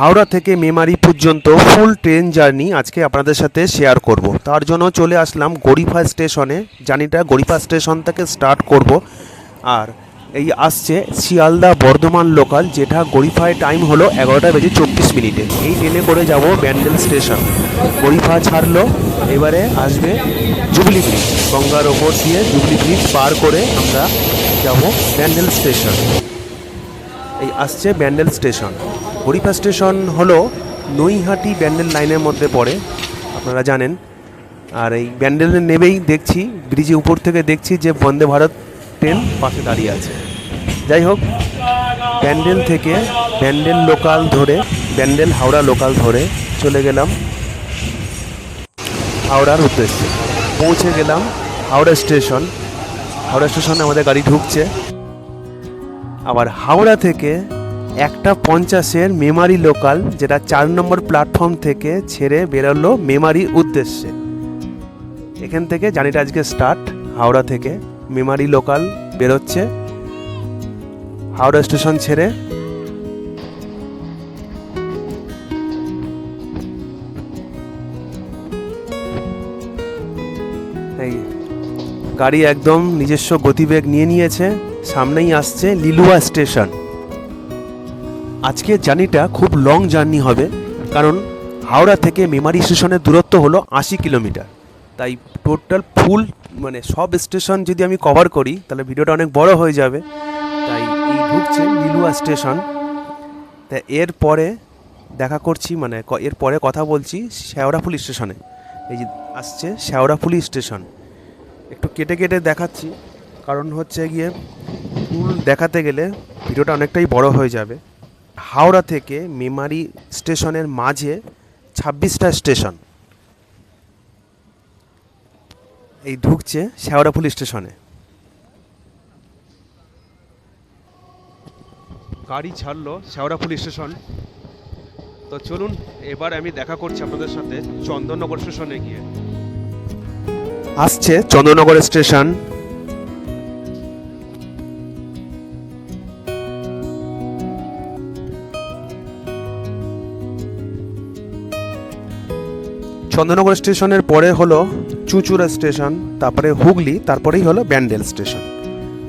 হাওড়া থেকে মেমারি পর্যন্ত ফুল train journey আজকে আপনাদের সাথে শেয়ার করব। তার জন্য চলে আসলাম গরিফা স্টেশনে। জানিটা গরিফা স্টেশন থেকে স্টার্ট করব। আর এই আসছে শিয়ালদা বর্ধমান লোকাল, যেটা গরিফায় টাইম হলো এগারোটা বেজে চব্বিশ মিনিটে। এই ট্রেনে করে যাব ব্যান্ডেল স্টেশন। গরিফা ছাড়লো, এবারে আসবে জুবলি ব্রিজ। গঙ্গার ওপর দিয়ে জুবলি ব্রিজ পার করে আমরা যাব ব্যান্ডেল স্টেশন। এই আসছে ব্যান্ডেল স্টেশন। হরিফা স্টেশন হলো নৈহাটি ব্যান্ডেল লাইনের মধ্যে পড়ে, আপনারা জানেন। আর এই ব্যান্ডেলে নেবেই দেখছি ব্রিজে উপর থেকে দেখছি যে বন্দে ভারত ট্রেন পাশে দাঁড়িয়ে আছে। যাই হোক, ব্যান্ডেল থেকে ব্যান্ডেল লোকাল ধরে, ব্যান্ডেল হাওড়া লোকাল ধরে চলে গেলাম। হাওড়ার উদ্দেশ্যে পৌঁছে গেলাম হাওড়া স্টেশন। হাওড়া স্টেশনে আমাদের গাড়ি ঢুকছে। আবার হাওড়া থেকে একটা পঞ্চাশের মেমারি লোকাল, যেটা চার নম্বর প্ল্যাটফর্ম থেকে ছেড়ে বেরোলো মেমারি উদ্দেশ্যে। এখান থেকে জার্নিটা আজকে স্টার্ট হাওড়া থেকে মেমারি লোকাল বেরোচ্ছে। হাওড়া স্টেশন ছেড়ে গাড়ি একদম নিজস্ব গতিবেগ নিয়ে নিয়েছে। সামনেই আসছে লিলুয়া স্টেশন। আজকে জার্নিটা খুব লং জার্নি হবে, কারণ হাওড়া থেকে মেমারি স্টেশনের দূরত্ব হলো আশি কিলোমিটার। তাই টোটাল ফুল মানে সব স্টেশন যদি আমি কভার করি, তাহলে ভিডিওটা অনেক বড় হয়ে যাবে। তাই এই ঢুকছে লিলুয়া স্টেশন। তা এরপরে দেখা করছি মানে এরপরে কথা বলছি শেওড়াফুলি স্টেশনে। এই যে আসছে শেওড়াফুলি স্টেশন। একটু কেটে কেটে দেখাচ্ছি। কারণ হচ্ছে গিয়ে ফুল দেখাতে গেলে ভিডিওটা অনেকটাই বড় হয়ে যাবে। হাওড়া থেকে মেমারি স্টেশনের মাঝে ছাব্বিশটা স্টেশন। এই ঢুকছে শেওড়াফুল স্টেশনে। গাড়ি ছাড়লো শেওড়াফুল স্টেশন। তো চলুন এবার আমি দেখা করছি আপনাদের সাথে চন্দননগর স্টেশনে গিয়ে। আসছে চন্দননগর স্টেশন। চন্দ্রনগর স্টেশনের পরে হলো চুঁচুড়া স্টেশন, তারপরে হুগলি, তারপরেই হলো ব্যান্ডেল স্টেশন।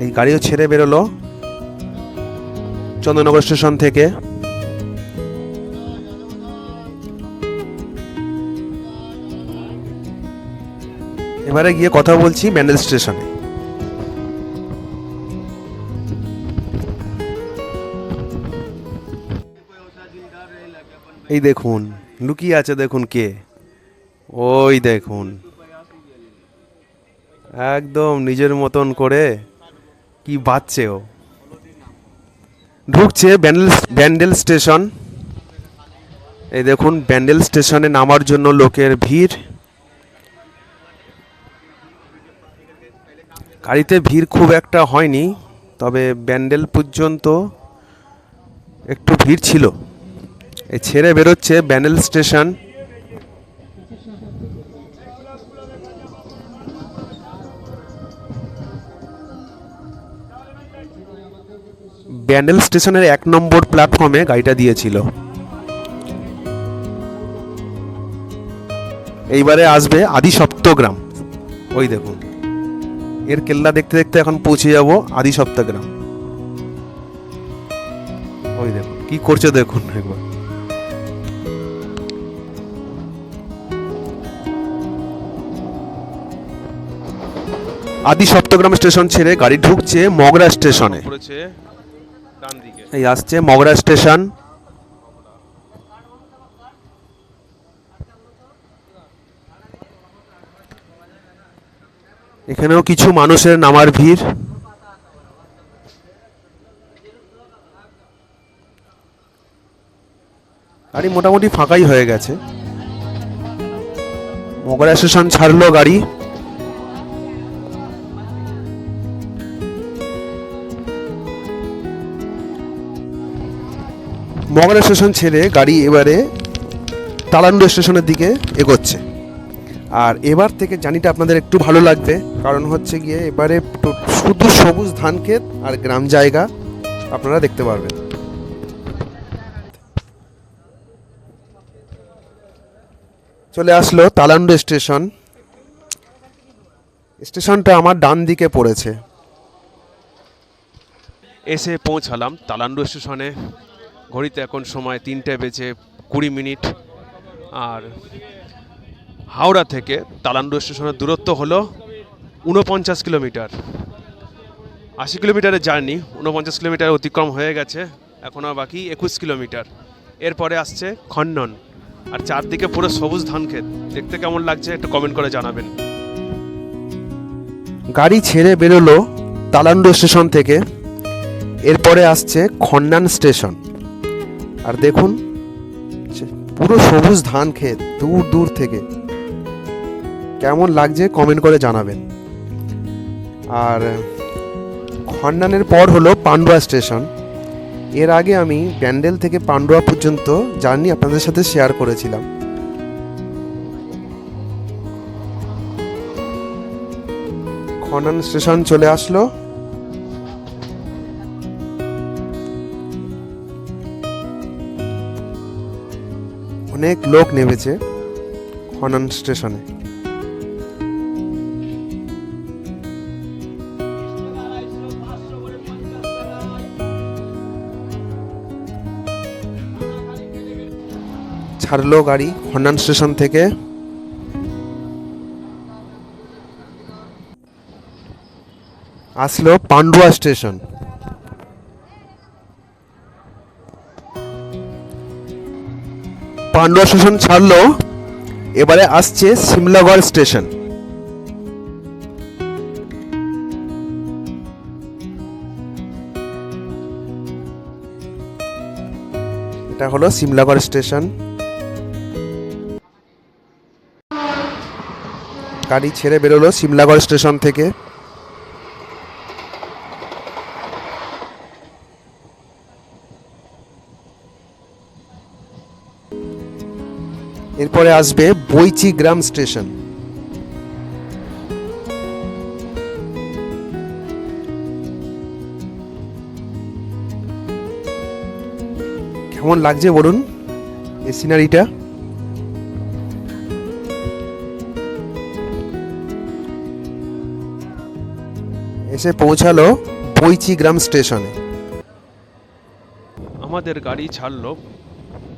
এই গাড়িও ছেড়ে বেরোলো চন্দ্রনগর স্টেশন থেকে। এবারে গিয়ে কথা বলছি ব্যান্ডেল স্টেশনে। এই দেখুন, লুকিয়ে আছে দেখুন কে। ওই দেখুন। একদম নিজের মতন করে কি বাচ্চে ও। ঢুকছে ব্যান্ডেল ব্যান্ডেল স্টেশন। এই দেখুন, ব্যান্ডেল স্টেশনে নামার জন্য লোকের ভিড়। গাড়িতে ভিড় খুব একটা হয়নি, তবে ব্যান্ডেল পর্যন্ত একটু ভিড় ছিল। এই ছেড়ে বেরোচ্ছে ব্যান্ডেল স্টেশন। ব্যান্ডেল স্টেশনের এক নম্বর প্ল্যাটফর্মে গাড়িটা দিয়েছিল। এইবারে আসবে আদি সপ্তগ্রাম ওই দেখুন। এর কেল্লা দেখতে দেখতে এখন পৌঁছে যাব আদি সপ্তাগ্রাম ওই দেখুন। কি করছে দেখুন একবার। আদি সপ্তগ্রাম স্টেশন ছেড়ে গাড়ি ঢুকছে মগরা স্টেশনে। এই আসছে মগরা স্টেশন। এখানেও কিছু মানুষের নামার ভিড়। গাড়ি মোটামুটি ফাঁকাই হয়ে গেছে। মগরা স্টেশন ছাড়লো গাড়ি। মগরা স্টেশন ছেড়ে গাড়ি এবারে তালান্ডু স্টেশনের দিকে এগোচ্ছে। আর এবার থেকে জানিটা আপনাদের একটু ভালো লাগবে, কারণ হচ্ছে গিয়ে এবারে শুধু সবুজ ধান ক্ষেত আর গ্রাম জায়গা আপনারা দেখতে পারবেন। চলে আসলো তালান্ডু স্টেশন। স্টেশনটা আমার ডান দিকে পড়েছে। এসে পৌঁছালাম তালান্ডু স্টেশনে। ঘড়িতে এখন সময় তিনটে বেজে কুড়ি মিনিট। আর হাওড়া থেকে তালান্ডু স্টেশনের দূরত্ব হলো উনপঞ্চাশ কিলোমিটার। আশি কিলোমিটারের জার্নি উনপঞ্চাশ কিলোমিটার অতিক্রম হয়ে গেছে এখনও বাকি একুশ কিলোমিটার। এরপরে আসছে খন্ডন। আর চারদিকে পুরো সবুজ ধান ক্ষেত দেখতে কেমন লাগছে একটু কমেন্ট করে জানাবেন। গাড়ি ছেড়ে বেরোলো তালান্ডু স্টেশন থেকে। এরপরে আসছে খন্ডান স্টেশন। আর দেখুন পুরো সবুজ ধান ক্ষেত দূর দূর থেকে। কেমন লাগছে কমেন্ট করে জানাবেন। আর, খন্ডানের পর হলো পান্ডুয়া স্টেশন। এর আগে আমি ব্যান্ডেল থেকে পান্ডুয়া পর্যন্ত জার্নি আপনাদের সাথে শেয়ার করেছিলাম। খনন স্টেশন চলে আসলো। অনেক লোক নেমেছে খনন স্টেশনে। ছাড়লো গাড়ি খন্ডান স্টেশন থেকে। আসলো পান্ডুয়া স্টেশন। পান্ডুয়া স্টেশন ছাড়লো, এবারে আসছে সিমলাগড় স্টেশন। এটা হলো সিমলাগড় স্টেশন। গাড়ি ছেড়ে বেরোলো সিমলাগড় স্টেশন থেকে। এরপরে আসবে বইচি গ্রাম স্টেশন। কেমন লাগছে বলুন এই সিনারিটা এসে পৌঁছালো বইচি গ্রাম স্টেশনে। আমাদের গাড়ি ছাড়লো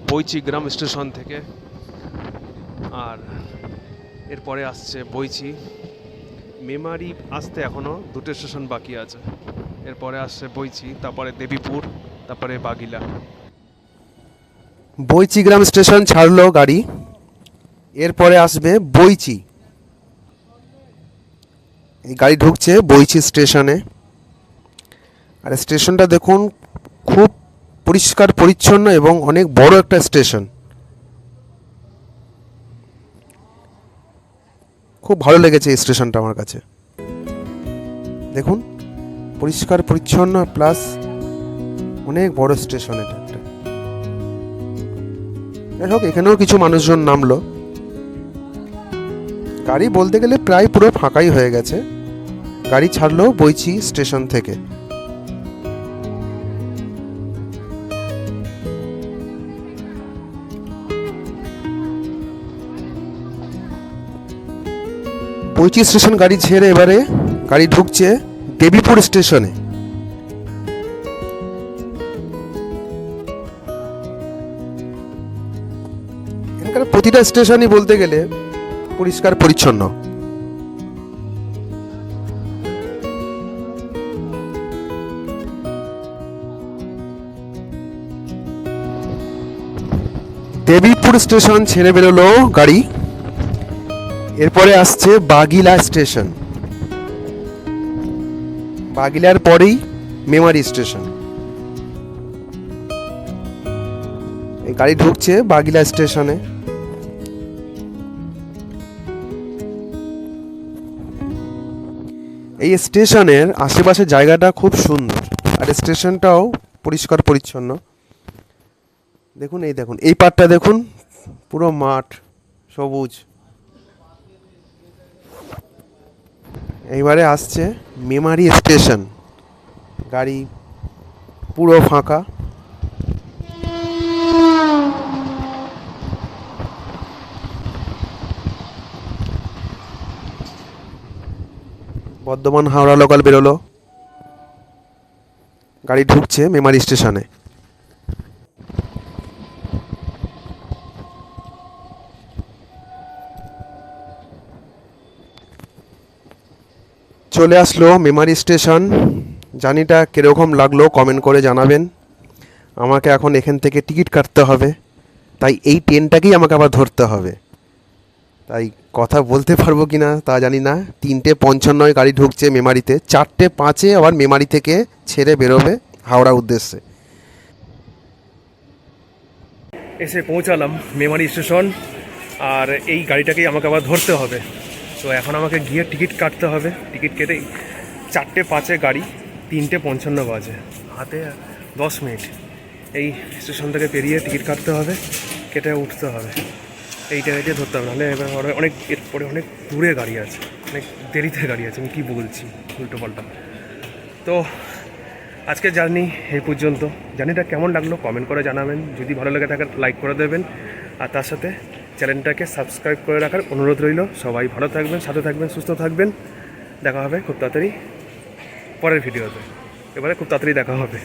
বইচি গ্রাম স্টেশন থেকে। আর এরপরে আসছে বইচি। মেমারি আসতে এখনও দুটো স্টেশন বাকি আছে। এরপরে আসছে বইচি, তারপরে দেবীপুর, তারপরে বাগিলা। বইচি গ্রাম স্টেশন ছাড়লো গাড়ি। এরপরে আসবে বইচি। এই গাড়ি ঢুকছে বইচি স্টেশনে। আর স্টেশনটা দেখুন, খুব পরিষ্কার, পরিচ্ছন্ন এবং অনেক বড় একটা স্টেশন। খুব ভালো লেগেছে এই স্টেশনটা আমার কাছে। দেখুন, পরিষ্কার, পরিচ্ছন্ন প্লাস অনেক বড় স্টেশন এটা একটা। যাই হোক, এখানেও কিছু মানুষজন নামলো। গাড়ি বলতে গেলে প্রায় পুরো ফাঁকাই হয়ে গেছে। গাড়ি ছাড়লো বইছি স্টেশন থেকে। বইচি স্টেশন গাড়ি ছেড়ে এবারে গাড়ি ঢুকছে দেবীপুর স্টেশনে। প্রতিটা স্টেশনই বলতে গেলে পরিষ্কার পরিচ্ছন্ন। দেবীপুর স্টেশন ছেড়ে বেরোলো গাড়ি। এরপরে আসছে বাগিলা স্টেশন। বাগিলার পরেই মেমারি স্টেশন। এই গাড়ি ঢুকছে বাগিলা স্টেশনে। এই স্টেশনের আশেপাশে জায়গাটা খুব সুন্দর। আর স্টেশনটাও পরিষ্কার পরিচ্ছন্ন। দেখুন, এই দেখুন, এই পাটটা দেখুন, পুরো মাঠ, সবুজ। এইবারে আসছে মেমারি স্টেশন। গাড়ি পুরো ফাঁকা। বর্ধমান হাওড়া লোকাল বেরোলো। গাড়ি ঢুকছে মেমারি স্টেশনে। চলে আসলো মেমারি স্টেশন। জানিটা কীরকম লাগল কমেন্ট করে জানাবেন। আমাকে এখন এখান থেকে টিকিট কাটতে হবে। তাই এই ট্রেনটাকেই আমাকে আবার ধরতে হবে। তাই কথা বলতে পারব কি না তা জানি না। তিনটে পঞ্চান্নয় গাড়ি ঢুকছে মেমারিতে। চারটে পাঁচে আবার মেমারি থেকে ছেড়ে বেরোবে হাওড়া উদ্দেশ্যে। এসে পৌঁছালাম মেমারি স্টেশন। আর এই গাড়িটাকেই আমাকে আবার ধরতে হবে। তো এখন আমাকে গিয়ে টিকিট কাটতে হবে। টিকিট কেটে চারটে পাঁচে গাড়ি, তিনটে পঞ্চান্ন বাজে। হাতে দশ মিনিট। এই স্টেশন থেকে পেরিয়ে টিকিট কাটতে হবে, কেটে উঠতে হবে। এই জায়গাটি ধরতে হবে। নাহলে এবার অনেক- এরপরে অনেক দূরে গাড়ি আছে। অনেক দেরিতে গাড়ি আছে। আমি কী বলছি? উল্টো পাল্টা। তো আজকের জার্নি এই পর্যন্ত। জার্নিটা কেমন লাগল? কমেন্ট করে জানাবেন। যদি ভালো লেগে থাকে, লাইক করে দেবেন। আর তার সাথে চ্যানেলটাকে সাবস্ক্রাইব করে রাখার অনুরোধ রইল। সবাই ভালো থাকবেন, সাথে থাকবেন, সুস্থ থাকবেন। দেখা হবে খুব তাড়াতাড়ি পরের ভিডিওতে। এবারে খুব তাড়াতাড়ি দেখা হবে।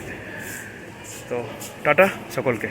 তো টাটা সকলকে।